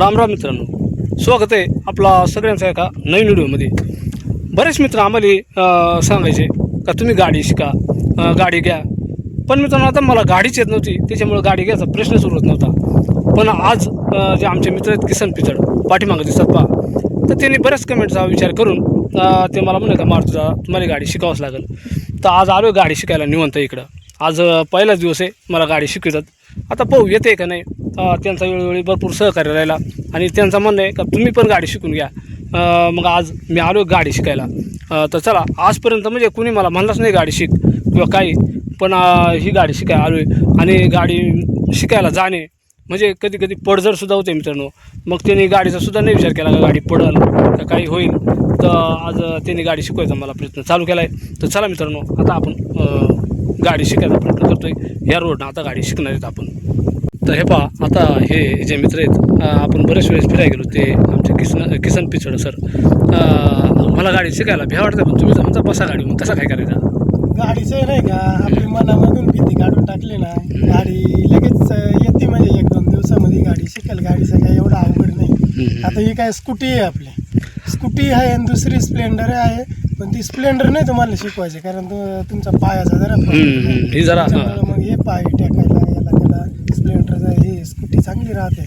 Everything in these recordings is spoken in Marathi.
राम राम मित्रांनो. स्वागत आहे आपला सगळ्यांचा एका नवीन व्हिडिओमध्ये. बरेच मित्र आम्हाला सांगायचे का तुम्ही गाडी शिका गाडी घ्या. पण मित्रांनो आता मला गाडीच येत नव्हती त्याच्यामुळे गाडी घ्यायचा प्रश्न सुरू होत नव्हता. पण आज जे आमचे मित्र आहेत किसन पिचड पाठीमागं दिसतात पहा. तर त्यांनी बऱ्याच कमेंटचा विचार करून ते मला म्हणलं का मारुतीला तुम्हाला गाडी शिकावंच लागेल. तर आज आलो गाडी शिकायला निवंत इकडं. आज पहिलाच दिवस आहे मला गाडी शिकवतात. आता पाहू येते का नाही? त्यांचा वेळोवेळी भरपूर सहकार्य राहिला. आणि त्यांचं म्हणणं आहे का तुम्ही पण गाडी शिकून घ्या. मग आज मी आलो गाडी शिकायला. तर चला आजपर्यंत म्हणजे कुणी मला म्हणलंच नाही गाडी शिक किंवा काही पण ही गाडी शिकायला आलो आहे आणि गाडी शिकायला जाणे म्हणजे कधी कधी पडझडसुद्धा होते मित्रांनो. मग त्यांनी गाडीचासुद्धा नाही विचार केला का गाडी पडल का काही होईल. तर आज त्यांनी गाडी शिकवायचा मला प्रयत्न चालू केला आहे तर चला मित्रांनो आता आपण गाडी शिकायचा प्रयत्न करतो आहे या रोडनं आता गाडी शिकणार आहेत आपण. तर हे पहा आता हे जे मित्र आहेत आपण बरेच वेळेस फिरायला गेलो ते आमचे किसन किसन पिचड सर मला गाडी शिकायला भ्या वाटतं पण तुम्ही म्हणता बसा गाडी मग कसा काय करायचा? गाडीचं नाही का? आपली मनामधून भीती काढून टाकली ना गाडी लगेच येते म्हणजे एक दोन दिवसामध्ये गाडी शिकेल गाडीचं काही एवढं अवघड नाही. आता ही काय स्कूटी आहे आपली. स्कूटी आहे आणि दुसरी स्प्लेंडर आहे पण ती स्प्लेंडर नाही तुम्हाला शिकवायची कारण तुमचा पायाचा जरा मग हे पाय टाकायला याला त्याला स्प्लेंडरचा ही स्कूटी चांगली राहते.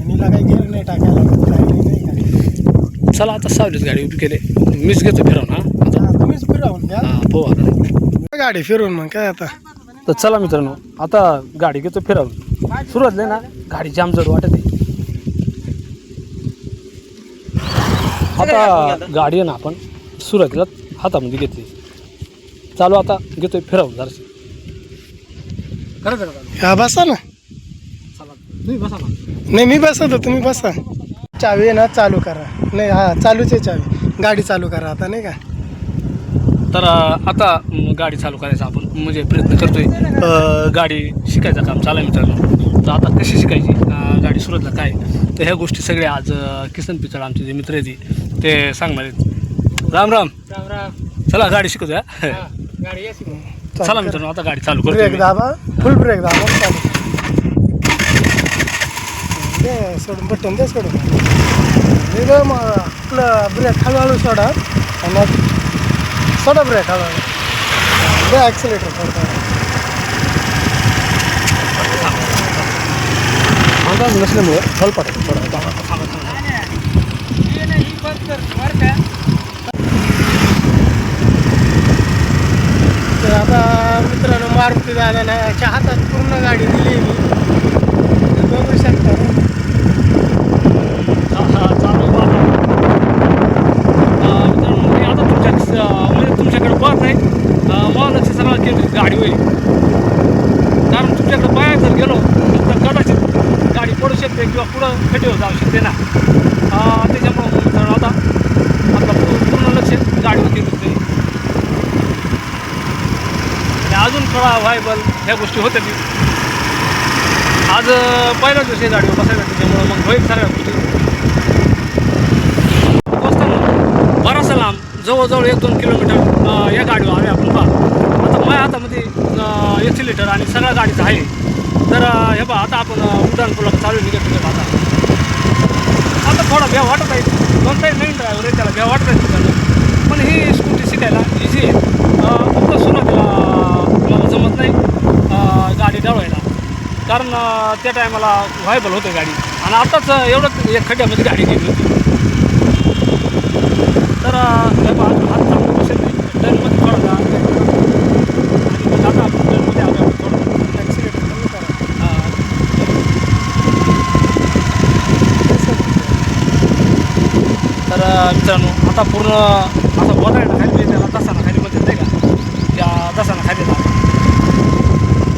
आणि हिला काही गेअर नाही टाकायला काही नाही काय चला आता सावलीच गाडी उभी केले. मीच घेतो फिरवून हा? आता हा, तुम्हीच फिरवून घ्या हा पाहू गाडी फिरवून मग काय आता? तर चला मित्रांनो आता गाडी घेतो फिरवून. सुरुवातले ना गाडी जाम जड वाटत आहे. आता गाडी आहे ना आपण सुरुवातीला हातामध्ये घेतली. चालू आता घेतोय फिरवून जराशी करायचं का चालू? हा बसा ना. नाही मी बसवतो तुम्ही बसा. चावी आहे ना चालू करा. नाही हा चालूच आहे चावी. गाडी चालू करा आता नाही का? तर आता गाडी चालू करायचा आपण म्हणजे प्रयत्न करतोय. गाडी शिकायचं काम चालू आहे मित्रांनो. तर आता कशी शिकायची? गाडी सुरुवातला काय? तर ह्या गोष्टी सगळ्या आज किसन पिचड आमचे जे मित्र आहेत ते सांगणार आहेत. राम राम. चला गाडी शिकवतो हा. चला मित्रांनो आता गाडी चालू ब्रेक करतो दाबा. फुल ब्रेक दाबा. चालू. दे सोडून बटन दे सोडून हे बघ मग आपलं ब्रेक हळूहळू सोडा आणि मग सोडा ब्रेक हळूहळू दे ॲक्सिलेटर सोडता अंदाज नसल्यामुळे फल पडतो थोडा तर आता मित्रांनो मारुती दादाला याच्या हातात पूर्ण गाडी दिली आहे मी तर बघू शकता चालू मित्रांनो मी आता तुमच्या अं, म्हणजे तुमच्याकडे पाहत नाही अं, मला लक्ष सगळं केंद्रित गाडी होईल कारण तुमच्याकडे पाया जर गेलो तर कदाचित गाडी पडू शकते किंवा पुढं खड्डीवर जाऊ शकते ना अं, त्याच्यामुळं मग मित्रांनो आता आपलं पू- पूर्ण लक्ष गाडीवर केंद्रित होईल आणि अजून थोडा व्हायबल ह्या गोष्टी होत्या ती आज अं, दिवशी गाडीवर बसायला त्याच्यामुळं मग होईल सगळ्या गोष्टी. पोचताना बराचसा लांब जवळजवळ एक दोन किलोमीटर या गाडीवर आले आपण पहा. आता माझ्या हातामध्ये एक्सिलेटर आणि सगळ्या गाडीचं आहे. तर हे पहा आता आपण उड्डाणपुलाला चालू निघत होतो आता. आता थोडा भ्या वाटत आहे. कोणताही नवीन ड्रायव्हर आहे त्याला भ्या वाटत आहे. पण ही स्कूटी शिकायला इझी आहे. अं, फक्त सुरुवातीला मला जमत नाही अं, गाडी डळवायला कारण त्या टायमाला व्हायबल होते गाडी. आणि आताच एवढं एक खड्ड्यामध्ये गाडी गेली होती. तर टर्नमध्ये थोडा आणि आता आपण टर्नमध्ये आलो आपण थोडं. ॲक्सिलेटर कमी करा अं, तर मित्रांनो आता पूर्ण आता बोलायला खाली म्हणजे त्याला दसाना खाली मध्ये नाही का त्या दसाना खाली येतात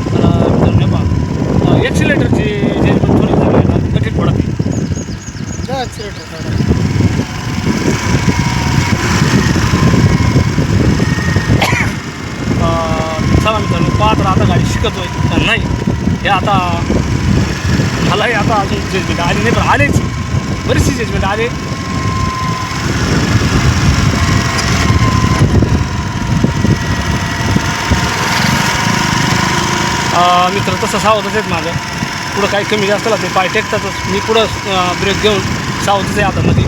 तर अं, मित्रांनो हे पहा एक्सिलेटरची जे थोडी जागा आहे ना कठीण पडत नाही द्या चला मित्रांनो पाहत आता गाडी शिकतोय. का नाही हे आता मलाही आता अजून जजमेंट आली नाही पण आलेच. बरीचशी जजमेंट आले. मित्र तसं सावधच आहेत माझं. पुढं काही कमी जास्त लागते. पाय टेकतातच. मी पुढं ब्रेक घेऊन सावधच आहे आता मध्ये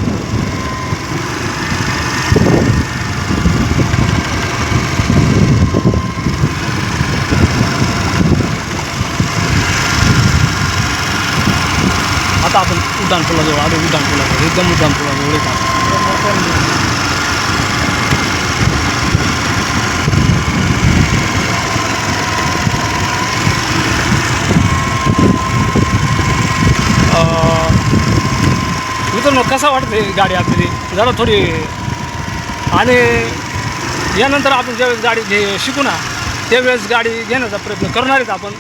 आता आपण उड्डाण पुलाजवळ आलो उड्डाण पुलाजवळ एकदम उड्डाण पुलाजवळ येत आहोत. अं, मित्रांनो कसा वाटते गाडी आपली जरा थोडी आणि यानंतर आपण ज्यावेळेस गाडी घे शिकू ना त्यावेळेस गाडी घेण्याचा प्रयत्न करणार आहेत आपण.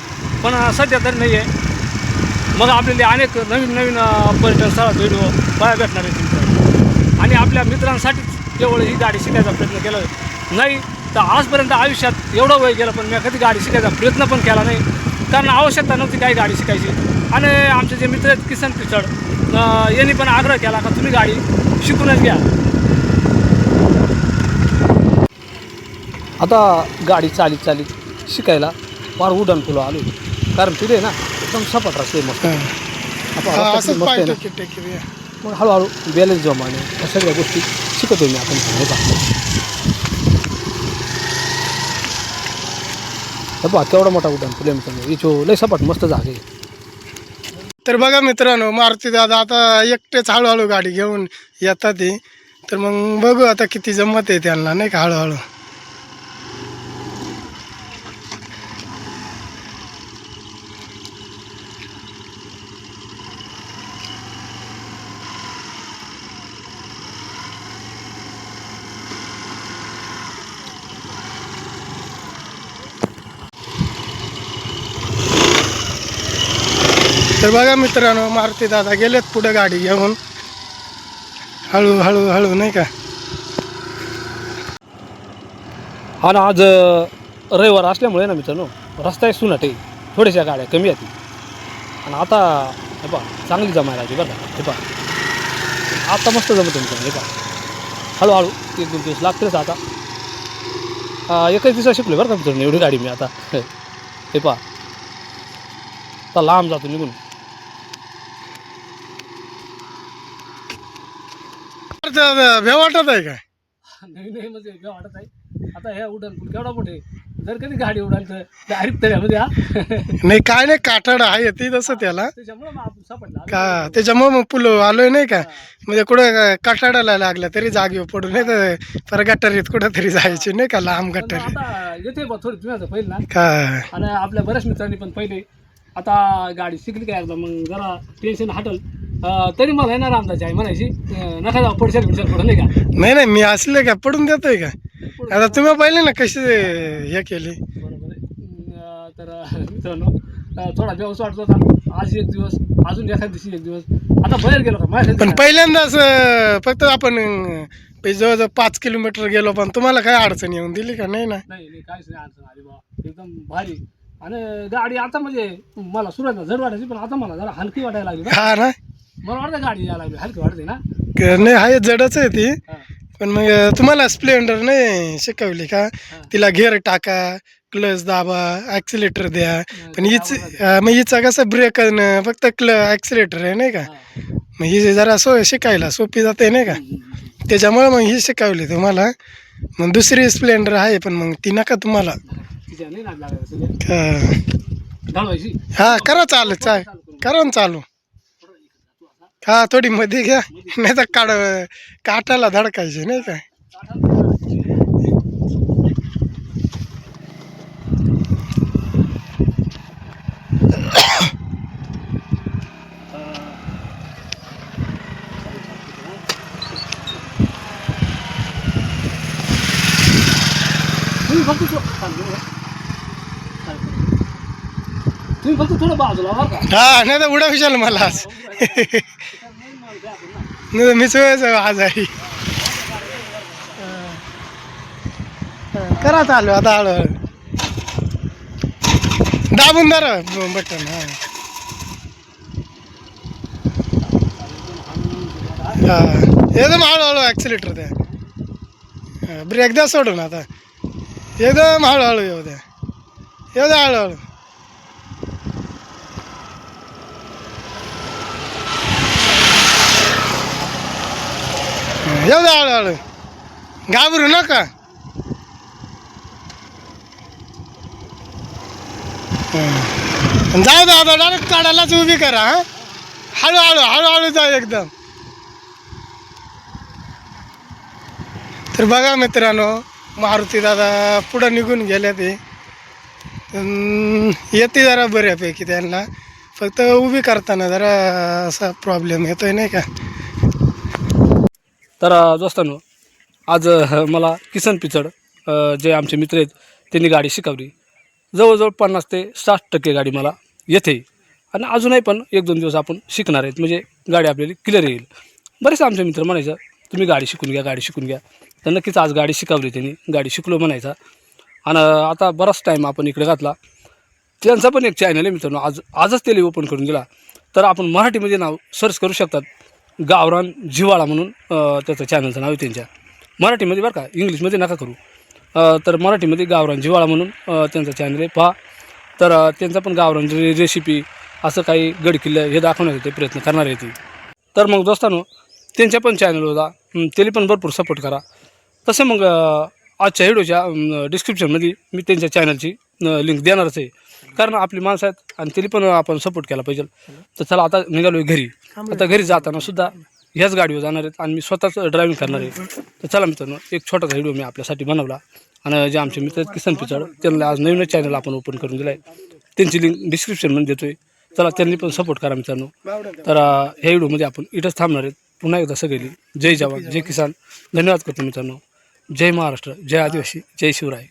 पण सध्या तरी नाही आहे मग आपल्याला अनेक नवीन नवीन पर्यटन स्थळात व्हिडिओ बघायला भेटणार आहेत तुमचं आणि आपल्या मित्रांसाठीच केवळ ही गाडी शिकायचा प्रयत्न केला नाही तर आजपर्यंत आयुष्यात एवढं वय गेलं पण मी कधी गाडी शिकायचा प्रयत्न पण केला नाही. कारण आवश्यकता नव्हती काही गाडी शिकायची. आणि आमचे जे मित्र आहेत किसन पिचड यांनी पण आग्रह केला का तुम्ही गाडी शिकूनच घ्या. आता गाडी चालीत चालीत शिकायला फार उड्डाण फुलं आलो. कारण तिथे ना एकदम सपाट रस्ते मस्त. रस्ता किती मस्त आहे ना. मग हळूहळू बॅलन्स जमाने या सगळ्या गोष्टी शिकतो मी आपण. हे पहा हे पहा केवढा मोठा उड्डाण फुले मित्रांनो. इचो लय सपाट मस्त जागे तर बघा मित्रांनो मारुती दादा आता एकटेच हळूहळू गाडी घेऊन येतात ते तर मग बघू आता किती जमत आहे त्यांना नाही का? हळूहळू. तर बघा मित्रांनो मारुती दादा गेलेत पुढे गाडी घेऊन. हळू हळू हळू नाही का? हा ना आज रविवार असल्यामुळे ना मित्रांनो रस्ता सुनाटे थोड्याशा गाड्या कमी आहेत. आणि आता हे पहा चांगली जमायला लागली बरं का. हे पहा. आता मस्त जमत मित्रांनो हे पहा. हळूहळू एक दोन दिवस लागतेच आता. एकच दिवसात शिकलो बरं का मित्रांनो एवढी गाडी मी आता. हे पहा. आता लांब जातो निघून. भे वाटत आहे काय? नाही नाही म्हणजे काय वाटत आहे. आता ह्या उड्डाण पूल केवढा मोठे जर कधी गाडी उडाली तर डायरेक्ट तळ्यामध्ये हा? नाही काय नाही काठड आहे ते तसं त्याला. त्याच्यामुळे आपण सापडला. का त्याच्यामुळे मग पुल आलोय नाही का? म्हणजे कुठं काठाडाला लागलं तरी जागेवर पडू नाही तर पर गटारीत कुठं तरी जायची नाही का लांब पण आता येते बा थोडी तुम्ही पहिले ना? का? आणि आपल्या बऱ्याच मित्रांनी पण पहिले आता गाडी शिकली काय एकदा मग जरा टेन्शन हटल. तरी मला येणार अंदाज आहे म्हणायची. नका जाऊ पडशाल बिडशाल पडलं नाही का? नाही नाही मी असले का? पडून देतोय का? आता तुम्ही पाहिले ना कशी हे केली? बरोबर आहे. तर मित्रांनो थोडा दिवस वाटत होता आज एक दिवस अजून एखाद दिवशी एक दिवस. आता बाहेर गेलो का? पण पहिल्यांदा असं फक्त आपण अं, जवळजवळ पाच किलोमीटर गेलो पण तुम्हाला काय अडचण येऊन दिली का? नाही ना? नाही नाही काहीच नाही अडचण आली बा एकदम भारी. आणि गाडी आता म्हणजे मला सुरुवातीला जड वाटायची पण आता मला जरा हलकी वाटायला लागली बा. हा ना? मला वाटतं गाडी यायला लागली. हलकी वाटते ना? क- नाही आहे जडच आहे ती. हा. पण मग तुम्हाला स्प्लेंडर नाही शिकवली का? तिला घेर टाका क्लच दाबा ॲक्सिलेटर द्या. पण हीच मग हिचा कसं ब्रेक फक्त क्ल ॲक्सिलेटर आहे नाही का? हा. मग ही जरा सो शिकायला सोपी जाते नाही का? त्याच्यामुळे मग ही शिकवली तुम्हाला. मग दुसरी स्प्लेंडर आहे पण मग ती नका तुम्हाला. तिच्या नाही नाद लागायला सगळं हा. घालवायची? हा करा चालू चाल करा ना चालू. हा थोडी मध्ये घ्या. नाही तर काढ काटाला धडकायची नाही का? तुम्ही फक्त थोडं बाजूला बरं का. हा नाही तर उडा विचारलं मला आज. नाही तर मीच वेळच आई करा चालू आता हळूहळू दाबून दर बटन हा. हा. एकदम हळूहळू ॲक्सिलेटर द्या. ब्रेक द्या सोडून आता. एकदम हळूहळू येऊ द्या. येऊ द्या हळूहळू येऊ द्या हळूहळू घाबरू नका. जाऊ दे आता डायरेक्ट काढायलाच उभी करा हा. हळूहळू हळूहळू जा एकदम. तर बघा मित्रांनो मारुती दादा पुढं निघून गेल्या ते. येते जरा बऱ्यापैकी त्यांना. फक्त उभी करताना जरा असा प्रॉब्लेम येतोय नाही का? तर दोस्तांनो आज मला किसन पिचड जे आमचे मित्र आहेत त्यांनी गाडी शिकवली. जवळजवळ पन्नास ते साठ टक्के गाडी मला येते. आणि अजूनही पण एक दोन दिवस आपण शिकणार आहेत म्हणजे गाडी आपल्याला क्लिअर येईल. बरेच आमचे मित्र म्हणायचं तुम्ही गाडी शिकून घ्या गाडी शिकून घ्या. तर नक्कीच आज गाडी शिकवली त्यांनी गाडी शिकलो म्हणायचा. आणि आता बराच टाईम आपण इकडे घातला. त्यांचा पण एक चॅनल आहे मित्रांनो आज आजच त्याला ओपन करून दिला. तर आपण मराठीमध्ये नाव सर्च करू शकतात. गावरान जिवाळा म्हणून त्याचं चॅनलचं नाव आहे त्यांच्या. मराठीमध्ये बरं का इंग्लिशमध्ये नका करू. तर मराठीमध्ये गावरान जिवाळा म्हणून त्यांचं चॅनल आहे. पहा. तर त्यांचा पण गावरान रे रेसिपी असं काही गडकिल्लं हे दाखवण्याचा ते प्रयत्न करणार आहे ती. तर मग दोस्तांनो त्यांच्या पण चॅनल होता. त्याला पण भरपूर सपोर्ट करा. तसं मग आजच्या व्हिडिओच्या डिस्क्रिप्शनमध्ये मी त्यांच्या चॅनलची लिंक देणारच आहे. कारण आपली माणसं आहेत आणि त्याला पण आपण सपोर्ट केला पाहिजे. तर चला आता निघालो घरी. आता घरी जाताना सुद्धा ह्याच गाडीवर जाणार आहेत आणि मी स्वतःच ड्रायव्हिंग करणार आहे. तर चला मित्रांनो एक छोटासा व्हिडिओ मी आपल्यासाठी बनवला. आणि जे आमचे मित्र आहेत किसन पिचड त्यांना आज नवीन चॅनल आपण ओपन करून दिला आहे त्यांची लिंक डिस्क्रिप्शनमध्ये आहे चला त्यांनी पण सपोर्ट करा मित्रांनो. तर ह्या व्हिडिओमध्ये आपण इथंच थांबणार आहेत. पुन्हा एकदा सगळी जय जवान जय किसान. धन्यवाद करतो मित्रांनो. जय महाराष्ट्र जय आदिवासी जय शिवराय.